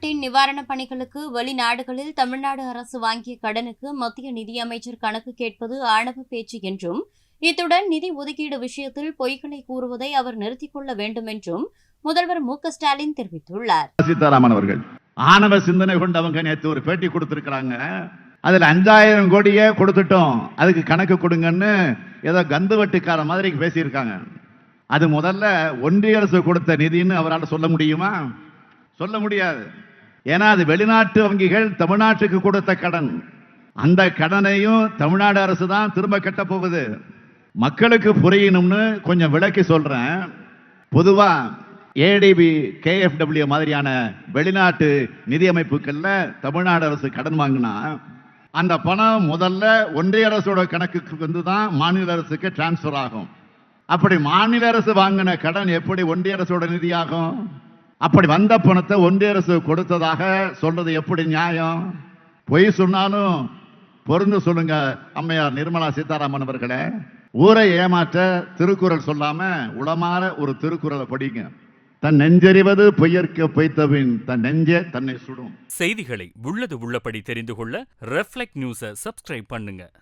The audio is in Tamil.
தமிழ்நாட்டின் நிவாரணப் பணிகளுக்கு வெளிநாடுகளில் தமிழ்நாடு அரசு வாங்கிய கடனுக்கு மத்திய நிதியமைச்சர் கணக்கு கேட்பது ஆணவ பேச்சு என்றும் இத்துடன் நிதி ஒதுக்கீடு விஷயத்தில் பொய்களை கூறுவதை அவர் நிறுத்திக் கொள்ள வேண்டும் என்றும் முதல்வர் மு ஸ்டாலின் தெரிவித்துள்ளார். சீதாராமன் அவர்கள் ஆணவ சிந்தனை கொண்டவங்க நேற்று ஒரு பேட்டி கொடுத்திருக்கிறாங்க. அதுல அஞ்சாயிரம் கோடியே கொடுத்துட்டோம் அதுக்கு கணக்கு கொடுங்கன்னு ஏதோ கந்து வட்டிக்கார மாதிரி பேசியிருக்காங்க. அது முதல்ல ஒன்றிய அரசு கொடுத்த நிதின்னு அவரால் சொல்ல முடியுமா? சொல்ல முடியாது. ஏன்னா அது வெளிநாட்டு வங்கிகள் தமிழ்நாட்டுக்கு கொடுத்த கடன். அந்த கடனையும் தமிழ்நாடு அரசு தான் திரும்ப கட்டப்போகுது மக்களுக்கு புரியணும்னு கொஞ்சம் விளக்கி சொல்றேன். பொதுவா ஏடிபி கேஎஃப்டபிள்யூ மாதிரியான வெளிநாட்டு நிதி தமிழ்நாடு அரசு கடன் வாங்கினா அந்த பணம் முதல்ல ஒன்றிய அரசோட கணக்குக்கு வந்து தான் மாநில அரசுக்கு டிரான்ஸ்ஃபர் ஆகும். அப்படி மாநில அரசு வாங்கின கடன் எப்படி ஒன்றிய அரசோட நிதியாகும்? அப்படி வந்த பணத்தை ஒன்றிய அரசு கொடுத்ததாக சொல்றது எப்படி நியாயம்? பொய் சொன்னாலும் பொருந்து சொல்லுங்க அம்மையார் நிர்மலா சீதாராமன் அவர்களே. ஊரை ஏமாற்ற திருக்குறள் சொல்லாம உளமாற ஒரு திருக்குறளை படிங்க. தன் நெஞ்சறிவது பொய்யற்க பொய்த்தவின் தன் நெஞ்சே தன்னை சுடும். செய்திகளை உள்ளது உள்ளபடி தெரிந்து கொள்ள ரெஃப்ளெக்ட் நியூஸை சப்ஸ்கிரைப் பண்ணுங்க.